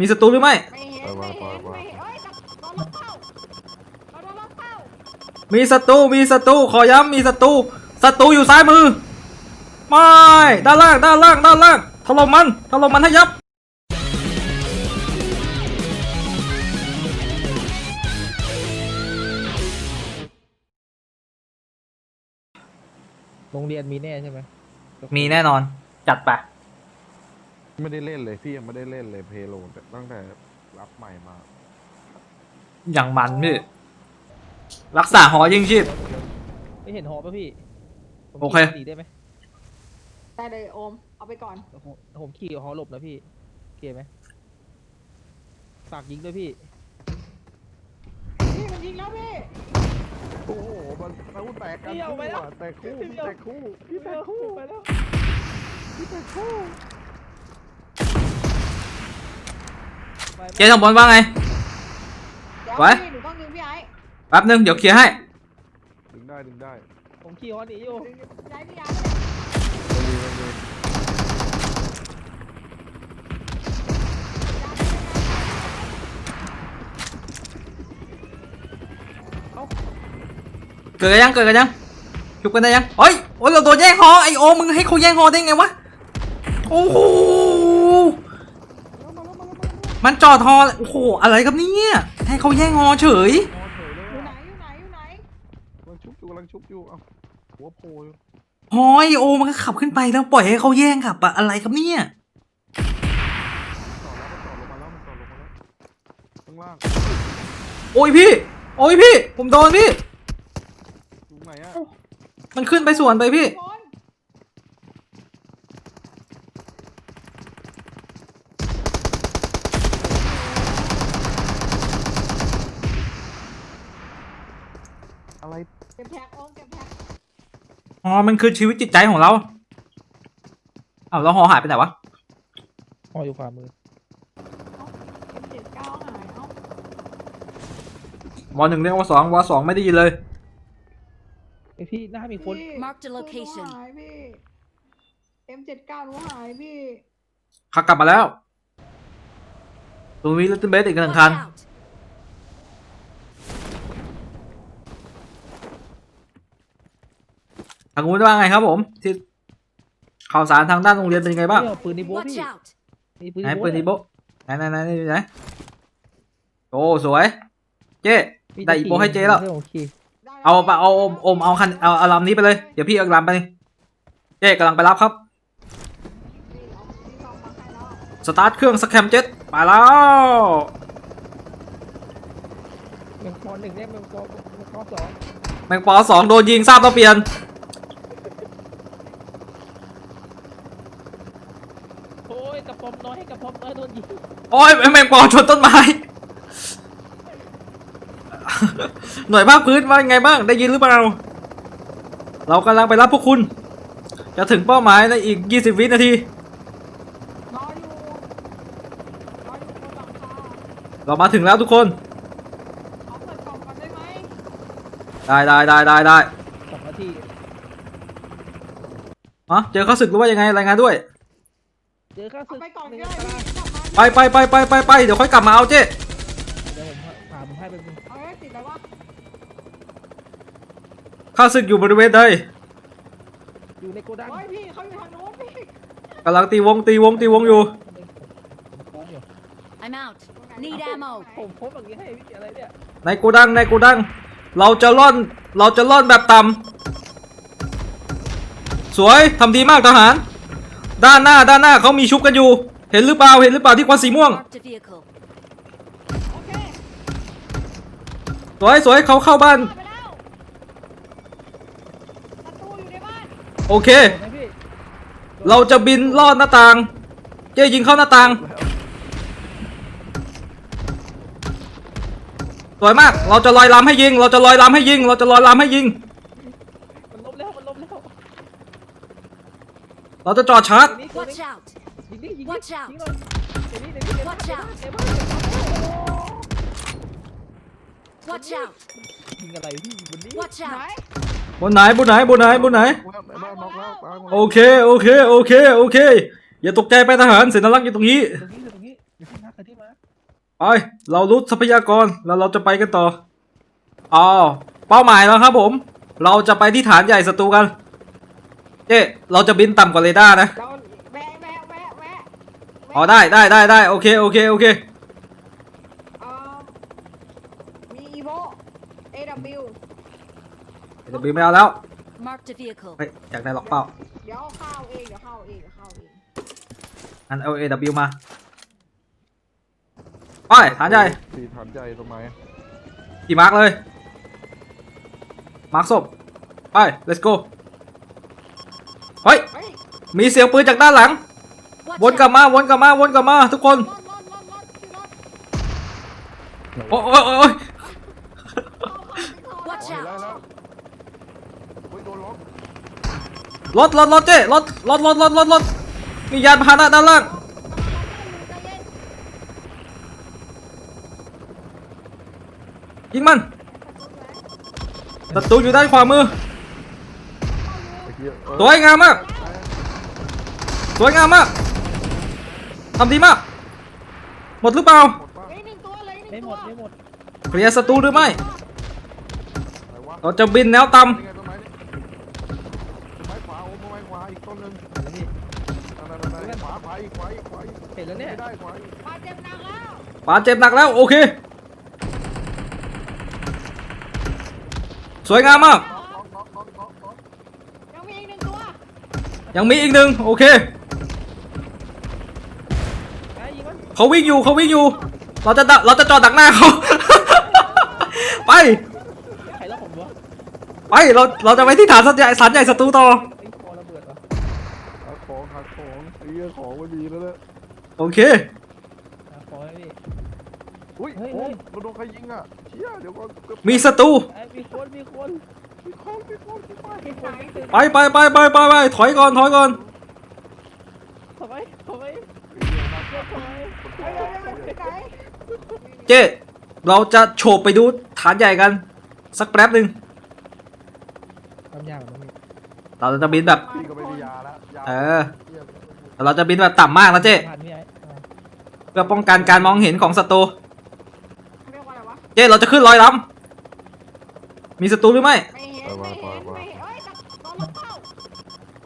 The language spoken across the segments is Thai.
มีศัตรูหรือไม่ ไม่เห็นไม่เห็นไม่เห็นเอ้ยโดนล็อกเข้าเราโดนล็อกเข้ามีศัตรู มีศัตรู ขอย้ำมีศัตรู ศัตรูอยู่ซ้ายมือ ไม่ ด้านล่าง ด้านล่าง ด้านล่าง ถล่มมัน ถล่มมันให้ยับ โรงเรียนมีแน่ใช่ไหมมีแน่นอน จัดไป ไม่ได้เล่นเลยพี่ยังไม่ได้เล่นเลยเพโลตั้งแต่รับใหม่มาอย่างมันพี่ รักษาหอยิงชีพ ไม่เห็นหอป่ะพี่ผมโอเค ขี่หนีได้ไหมได้เลยโอม เอาไปก่อน ผมผมขี่หอหลบนะพี่โอเคไหมฝากยิงด้วยพี่ พี่มันยิงแล้วพี่ โอ้โหมันมันแตกกันเดี่ยวไปแล้ว อะแตกคู่เดี่พี่ยวแตกคู่พี่แตกคู่ไปแล้วพี่แตกคู่ ไป เจ๊ทางบนว่าไง เดี๋ยวไว้ พี่หนูต้องยิงพี่ไอ้แป๊บนึงเดี๋ยวเคลียร์ให้ ดึงได้ดึงได้ผมขี่หอหนีอยู่ ดึงใจพี่ไอ้ดีมันดีเกิดกันยังเกิดกันยังชุบกันได้ยังเฮ้ยโอ้ยเราโดนแย่งหอไอโอมึงให้เขาแย่งหอได้ไงวะ โอ้โห มันจอดหอโอ้โหอะไรครับเนี่ยให้เขาแย่งหอเฉยพอเฉยเลยอยู่ไหนอะอยู่ไหนอยู่ไหนกำลังชุบอยู่กำลังชุบอยู่เอ้าหัวโผล่อยู่หอยโอมันก็ขับขึ้นไปแล้วปล่อยให้เขาแย่งขับอะอะไรครับเนี่ยต่อแล้วมันต่อลงมาแล้วมันต่อลงมาแล้วข้างล่างโอ้ยพี่ โอ้ยพี่ ผมโดนพี่อยู่ไหนอะมันขึ้นไปสวนไปพี่บน อะไรเก็บแท็กโอมเก็บแท็กอ๋อ มันคือชีวิตจิตใจของเรา เอาแล้วหอหายไปไหนวะหออยู่ขวามือเก็บเจ็ดเก้าหายเอ้าวอหนึ่งเรียกว่าสองวอสองไม่ได้ยินเลย ไอพี่หน้ามีคน พี่ Marked a ปืนหนู location หายพี่เอ็มเจ็ดเก้าหนูหายพี่ ขับกลับมาแล้ว ตรงนี้ลิตเติ้ลเบสอีกหนึ่ง Watch คัน out! ทางนู้นว่าไงครับผมที่ข่าวสารทางด้านโรงเรียนเป็นยังไงบ้างเนี่ยปืนในโบ๊ท Watch พี่ out! มีปืนไหนในโบ๊ทปืนอีโบะไหนไหนไหนไหนไหนโอ้สวย เจ๊พี่ได้อีโบให้เจ๊แล้วโอเคได้แล้วเอาไปเอาอมอมเอาคันเอาเอาลำนี้ไปเลย เดี๋ยวพี่เอาลำไปเจ๊กำลังไปรับครับพี่เอาพี่เอามาให้แล้วสตาร์ทเครื่องสแคมเจ็ตไปแล้ว แมงปอหนึ่งเนี่ยแมงปอแมงปอสองแมงปอสองโดนยิงทราบต้องเปลี่ยน โอ้ยกระป๋อมน้อยกระป๋อมน้อยโดนยิง โอ้ยแมงปอชนต้นไม้ หน่วยภาคพื้นว่ายังไงบ้างได้ยินหรือเปล่า เรากำลังไปรับพวกคุณ จะถึงเป้าหมายในอีก 20 วินาทีรออยู่รออยู่บนหลังคาเรามาถึงแล้วทุกคนเอาเปิดกล่องก่อนได้ไหมได้ได้ได้ได้ได้สองนาทีฮะเจอข้าศึกหรือว่ายังไงรายงานด้วย เจอข้าเอาศึกไปก่อนหนึ่งก็ได้ ตารางพี่กลับมาไปไปไปไปไปไปเดี๋ยวค่อยกลับมาเอาเจ้เดี๋ยวผมพาผมให้ไปเป็นเอาไว้ติดแล้ววะข้าศึกอยู่บริเวณใดอยู่ในโกดังโอ้ยพี่เขาอยู่ทางโน้นพี่กำลังตีวงตีวงตีวงอยู่ ผมโค้งอยู่ I'm out. Need ammo. ผมโค้งแบบนี้ให้พี่อะไรเนี่ยในโกดังในโกดัง เราจะล่อนเราจะล่อนแบบต่ำสวยทำดีมากทหาร ด้านหน้าด้านหน้าเขามีชุบกันอยู่ เห็นหรือเปล่าเห็นหรือเปล่าที่ควันสีม่วง Marked a vehicle. โอเคสวยสวยเขาเข้าบ้าน ไปแล้วประตูอยู่ในบ้านโอเคเห็นไหมพี่เราจะบินลอดหน้าต่าง เจ๊ยิงเข้าหน้าต่าง สวยมาก เราจะลอยลำให้ยิง เราจะลอยลำให้ยิง เราจะลอยลำให้ยิง มันล้มแล้วมันล้มแล้วเราจะจอดชาร์จตัวนี้ตัว Watch นี้ out! ยิงดิยิงดิ Watch out ยิงหน่อยเดี๋ยวนี้เดี๋ยวนี้เดี๋ยวนี้ Watch out เดี๋ยวนี้เดี๋ยวนี้ Watch out! ยิงอะไรพี่บนนี้ Watch ไหน out! บนไหนบนไหนบนไหนบนไหนแล้วในบ้านน็อกแล้วตายหมดโอเคโอเคโอเคโอเค อย่าตกใจไปทหารเสนารักษ์อยู่ตรงนี้ตรงนี้ตรงนี้เดี๋ยวพี่นักกันที่มาไปเรารู้ทรัพยากรแล้วเราจะไปกันต่ออ๋อเป้าหมายแล้วครับผม เราจะไปที่ฐานใหญ่ศัตรูกันเจ๊เราจะบินต่ำกว่าเรดาร์นะเราแวะแวะแวะแวะ อ๋อได้ได้ได้ได้โอเคโอเคโอเคเอ่อมีอีโว AW จะบินไม่เอาแล้ว Marked a vehicle. เฮ้ยอยากได้ล็อกเป้าเดี๋ยวเข้าเองเดี๋ยวเข้าเองเดี๋ยวเข้าเองอัน L A W มาไปฐานใหญ่สี่ฐานใหญ่ตรงไหนกี่มาร์กเลยมาร์กศพไป let's go เฮ้ย เฮ้ยมีเสียงปืนจากด้านหลัง Watch วนกลับ out. มาวนกลับมาวนกลับมาทุกคนรถรถรถรถที่รถโอ้ยโอ้ยโอ้ยเข้าเข้า Watch เห็นแล้ว out. แล้วเฮ้ยโดนล็อกรถรถรถเจ้รถรถรถรถรถรถมียานพาหนะด้านล่างยิงมันศัตรูอยู่ด้านขวามือไอ้เหี้ยเออสวยงามมากสวยงามมาก ทำดีมาก หมดหรือเปล่าหมดป่ะเฮ้ยหนึ่งตัวเลยหไม่นึ่งหมตัวดไม่หมดเคลียร์ศัตรูหรือไม่ไหนวะเราจะบินแนวต่นี่ไงต้นไม้นี่ต้นไม้ขวาโอ้ต้นไม้ขวาอีกต้นหนึ่งเห็นแล้วพี่นั่นนั่นนั่นขวาขวาอีกขวาอีกขวาอีกเห็นแล้วเนี่ยไม่ได้ขวาอีกบาดเจ็บหนักแล้วำปาดเจ็บหนักแล้วโอเค สวยงามมาก น็อกน็อกน็อกน็อกน็อกยังมีอีกหนึ่งตัวยังมีอีกหนึ่งโอเค เขาวิ่งอยู่เขาวิ่งอยู่ เราจะดักเราจะจอดดักหน้าเขา ไป ใครแล้วผมวะไปเราเราจะไปที่ฐานสันใหญ่สันใหญ่ศัตรูต่อ ไอ้คอระเบิดวะหาของหาของไอ้เหี้ยของไม่ดีแล้วเนี่ยโอเคหาคอให้พี่ อุ้ยเฮ้ยโอ้เฮ้ยยเราโดนใครยิงอะเชี่ยเดี๋ยวก่อนเกือบมีศัตรูไอ้มีคนมีคนมีคนมีคนมีคนมีคนมีคนไปไปไปไปไปไปถอยก่อนถอยก่อน ทำไมทำไมทำไม เฮ้ยเฮ้ยเฮ้ยไปไหนเจ๊เราจะโฉบไปดูฐานใหญ่กัน สักแป๊บหนึ่งทำยากกว่านี้เราจะบินแบบพี่ก็ไม่มียาแล้วยาเออเหี้ยแต่เราจะบินแบบต่ำมากนะเจ๊ผ่านพี่ไอ้อ่าเพื่อป้องกันการมองเห็นของศัตรูเรียกว่าอะไรวะ เจ๊เราจะขึ้นลอยลำมีศัตรูหรือไม่ ไม่เห็น ไม่เห็น ไม่เห็นเอ้ยจับโดนรถเข้า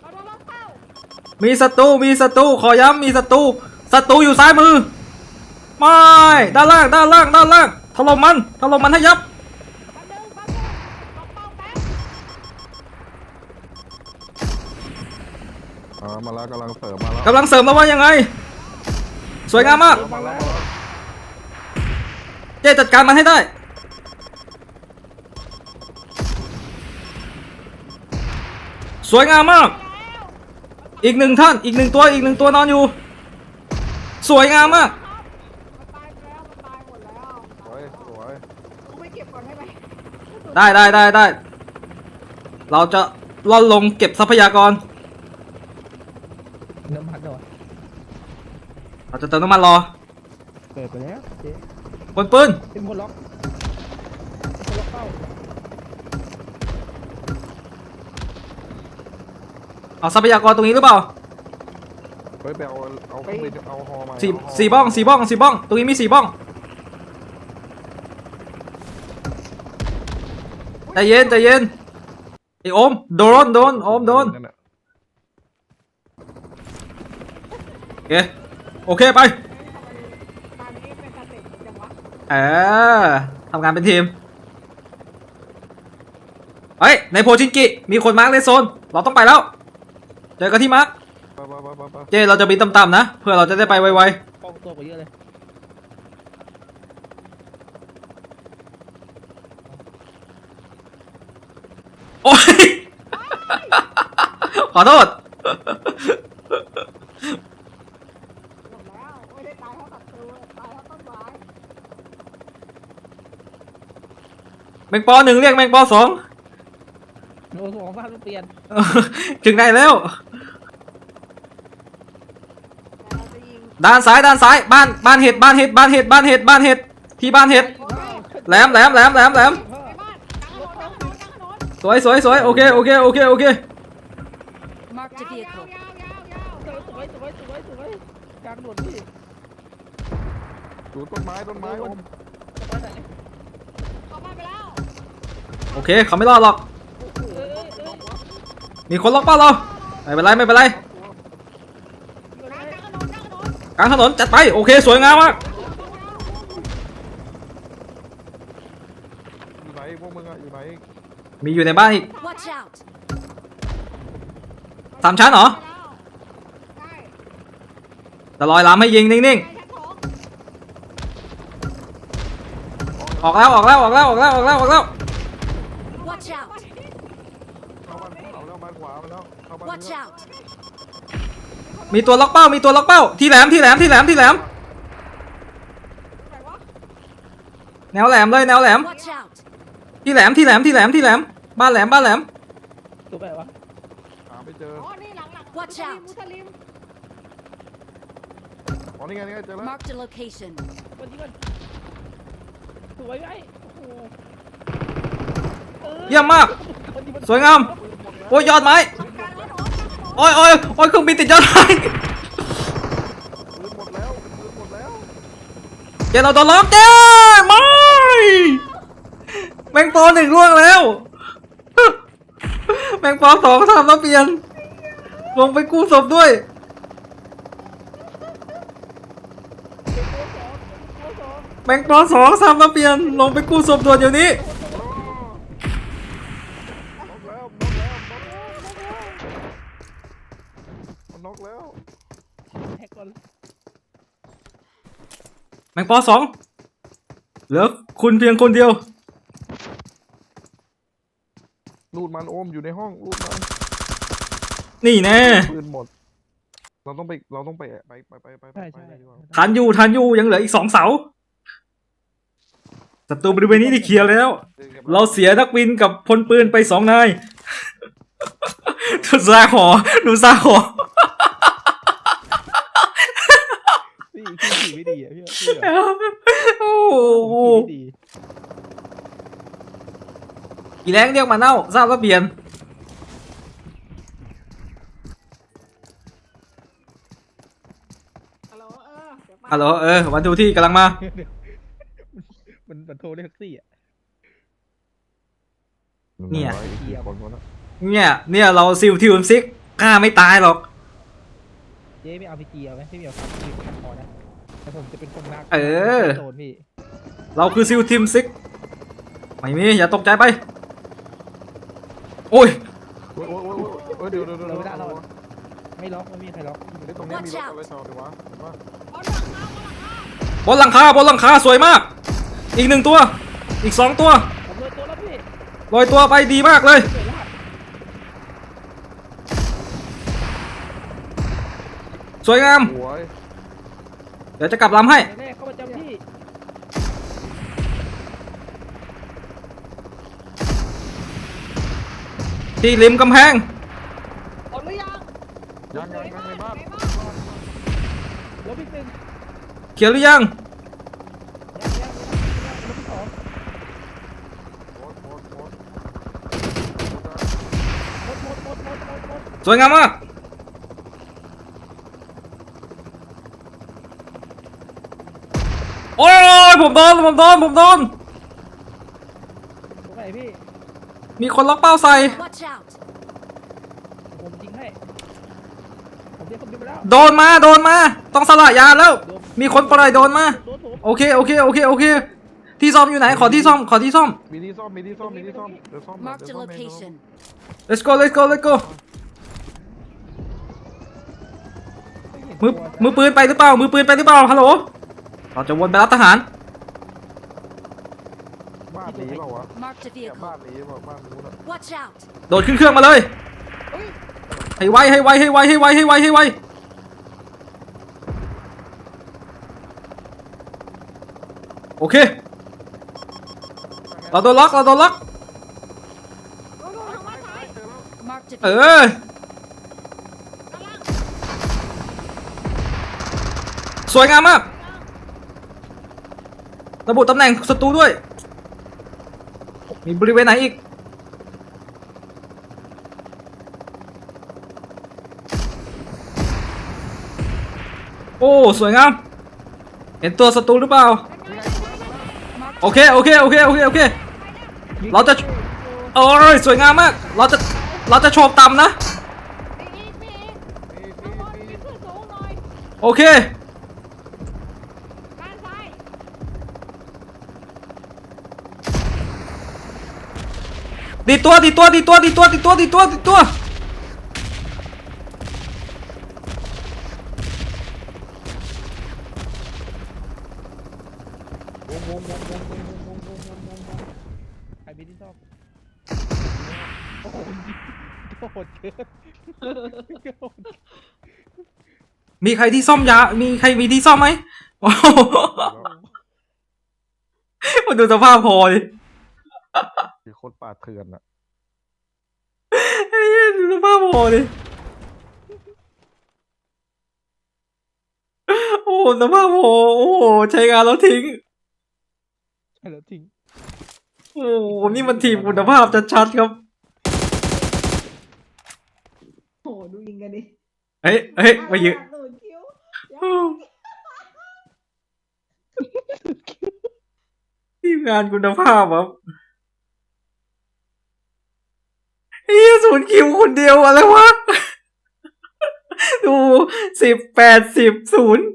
เราโดนรถเข้ามีศัตรูมีศัตรูขอย้ำมีศัตรู ศัตรูอยู่ซ้ายมือ ไม่ ด้านล่าง ด้านล่าง ด้านล่างถล่มมันถล่มมันให้ยับแป๊บนึงแป๊บนึงรถเป้าแป๊บอ่ามาแล้วกำลังเสริมมาแล้วกำลังเสริมแล้วว่ายังไง สวยงามมาก มาแล้วเจ๊จัดการมันให้ได้ สวยงามมาก อีกหนึ่งท่าน อีกหนึ่งตัว อีกหนึ่งตัวนอนอยู่ สวยงามมาก มันตายไปแล้วมันตายหมดแล้วสวยสวยกูไปเก็บก่อนได้ไหมได้ได้ได้ได้ เราจะล่อนลงเก็บทรัพยากร น้ำพันเหรอเราจะเติมน้ำมันรอเปิดไปแล้วเจ๊คนปืนเป็นคนล็อกเป็นคนล็อกเป้าเอาทรัพยากรตรงนี้หรือเปล่า เฮ้ยไปเอาเอาเครื่องบินเอาฮอมาสี่เาฮสี่บ้องสี่บ้องสี่บ้อง ตรงนี้มีสี่บ้องใจเย็นใจเย็นไอโอมโดนโดนโอมโดนนั่นน่ะโอเคโอเคไปตอนนี้เป็นสเต็ปจังวะเออทำงานเป็นทีมเฮ้ยในโพชินกิมีคนมาร์กเลนโซน เราต้องไปแล้ว เจอกันที่มาร์ก ไปไปไปไปไปเจเราจะบินต่ำๆนะเพื่อเราจะได้ไปไวป้องตัวกว่าเยอะเลยๆโอ้ย ขอโทษ หมดแล้ว ไม่ได้ตายเพราะศัตรูตายเพราะต้นไม้แมงปอหนึ่งเรียกแมงปอสองโอ้โหของฟ้ามันเปลี่ยน ถึงไหนแล้ว แต่เราจะยิง ด้านซ้ายด้านซ้ายบ้านบ้านเห็ดบ้านเห็ดบ้านเห็ดบ้านเห็ดบ้านเห็ดที่บ้านเห็ดแหลมแหลมแหลมแหลมแหลมไปบ้านกลางถนนกลางถนนกลางถนนสวยสวยสวยโอเคโอเคโอเคโอเค Marked a ยาวยาว vehicle. ยาวยาวยาวสวยสวยสวยสวยสวยกลางหนวดพี่อยู่ต้นไม้ต้นไม้โอมเข้าบ้านไปแล้วโอเคเขาไม่รอดหรอก มีคนล็อกเป้าเราไม่เป็นไรไม่เป็นไร อยู่นะกลางถนน กลางถนนกลางถนนจัดไปโอเคสวยงามมากอยู่ไหนพวกมึงอะอยู่ไหนมีอยู่ในบ้านอีก Watch out! สามชั้นเหรอใช่แต่ลอยลำให้ยิงนิ่งใช่ชั้นสองๆออกแล้วออกแล้วออกแล้วออกแล้วออกแล้วออกแล้ว Watch out! เข้าบ้านเอาแล้วบ้านขวาไปแล้วเข้าบ้าน Watch นี้ out! มีตัวล็อกเป้า มีตัวล็อกเป้า ที่แหลม ที่แหลม ที่แหลม ที่แหลมไหนวะแนวแหลมเลย แนวแหลม Watch out! ที่แหลม ที่แหลม ที่แหลม ที่แหลม บ้านแหลม บ้านแหลม ตัวไปวะหาไม่เจอ อ๋อ นี่หลังหลัง Watch out มุสลิมอ๋อนี่ไงนี่ไงเจอแล้ว Marked a location. คนยิงกันสวยไงโอ้โหออเยี่ยมมากคนยิงมันสวยงาม โอ้ยยอดไม้ โอ้ยโอ้ยโอ้ยเครื่องบินติดยอดไม้ปืนหมดแล้วปืนหมดแล้วเจเราโดนล็อกเจ้ไม่แมงปอหนึ่งล่วงแล้ว แมงปอสองทำแล้วเปลี่ยน ลงไปกู้ศพด้วย แมงปอสองทำแล้วเปลี่ยน ลงไปกู้ศพด่วนเดี๋ยวนี้ น็อกแล้วน็อกแล้วมันน็อกแล้ว แฮกก่อน แมง ปอสองเหลือคุณเพียงคนเดียวลูดมันโอมอยู่ในห้องลูดมันนี่แน่ปืนหมด เราต้องไปเราต้องไปไปไปไปไปไปใช่ไปใช่เลยดีกว่าทันอยู่ทันอยู่ยังเหลืออีกสองเสาศัตรูบริเวณนี้ที่เคลียร์แล้ว เราเสียนักบินกับพลปืนไปสองนายดูซาขอดูซาขอ พี่พี่ขี่ ไม่ดีอะพี่พี่เหรอโอ้โหขี่ไม่ดีอีแรงเรียกมาเน่าทราบว่าเปลี่ยนฮัลโหลเออเดี๋ยวมาฮัลโหลเออวันดูที่กำลังมามันมันโทรเรียกแท็กซี่อะเนี่ยร้ออีกกี่คนวะนะเนี่ยเนี่ยเราซิลทิวซิกฆ่าไม่ตายหรอก เจ๊ไม่เอาพีจีเอาไหมพี่เหมียวครับพี่ขัดคอนะ แต่ผมจะเป็นคนนักเออโดนพี่เราคือซิลทีมซิก ไม่มี อย่าตกใจไป โอ้ย โอ้ยโอ้ยโอ้ยโอ้ยเดี๋ยวเดี๋ยวเดี๋ยวเราไม่ได้เดี๋เรายวไม่ล็อกไม่มีใครล็อกเฮ้ยตรงนี้มีรถอะไรจอดดีวะเห็นปะบนหลังคาบนหลังคาบนหลังคาบนหลังคาสวยมาก อีกหนึ่งตัว อีกสองตัวผมเลยตัวแล้วพี่ลอยตัวไปดีมากเลยเกิดลาดสวยงาม โอ้ย เดี๋ยวจะกลับลำให้ แน่ๆเข้าประจำที่ที่ริมกำแพงหมดหรือยังยังยังยังในบ้านรถพี่หนึ่งเขียวหรือยัง ยังยังยังยังรถพี่สองโอ้ยโอ้ยโอ้ยหมดหมดหมดหมดหมดหมดสวยงามมาก โอ้ย ผมโดนผมโดนผมโดนตรงไหนพี่มีคนล็อกเป้าใส่ Watch out! ผมยิงให้ผมเรียกคนยิงไปแล้วโดนมาโดนมา ต้องสละยาแล้ว มีคนปล่อยโดนมา โดนผมโอเคโอเคโอเคโอเค ที่ซ่อมอยู่ไหนขอที่ซ่อมขอที่ซ่อม มีที่ซ่อมมีที่ซ่อมมีที่ซ่อมเดี๋ยวซ่อม Marked เดี๋ a ยวซ่อมเอง location. let's go let's go let's go มือมือปืนไปหรือเปล่ามือปืนไปหรือเปล่าฮัลโหลเราจะวนไปรับทหาร บ้านนี้เปล่าวะ Marked a เนี่ย vehicle. บ้านนี้เปล่าบ้านนู้นอะ Watch out! โดดขึ้นเครื่องมาเลย ให้ไวให้ไวให้ไวให้ไวให้ไวให้ไวโอเค เราโดนล็อกเราโดนล็อกลงลงทางบ้านซ้าย Marked a เอ vehicle. อ สวยงามมาก ระบุตำแหน่งศัตรูด้วย มีบริเวณไหนอีก โอ้ สวยงาม เห็นตัวศัตรูหรือเปล่า โอเค โอเค โอเค โอเค โอเค เราจะ โอ้ย สวยงามมาก เราจะ เราจะโฉบต่ำนะ โอเค ตีตัวตีตัวตีตัวตีตัวตีตัวตีตัวตีตัวมีใครที่ซ่อมยา มีใครมีที่ซ่อมไหมโอ้โหมาดูสภาพพอดิ คือโคตรป่าเถื่อนอะไอ้เหี้ยดูสภาพพอดิโอ้โหสภาพพอโอ้โหใช้งานแล้วทิ้ง ใช่แล้วจริงโอ้โหนี่มันทีมคุณภาพชัดๆครับ โหดูยิงกันดิเฮ้ยเฮ้ยมายืนหนูคิ้วทีมงานคุณภาพครับ เฮียศูนคิวคนเดียวอะไรวะ ดูสิบแปดสิบศูนย์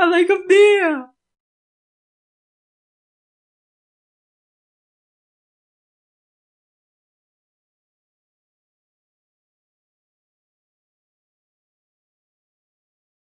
อะไรกับเนี่ย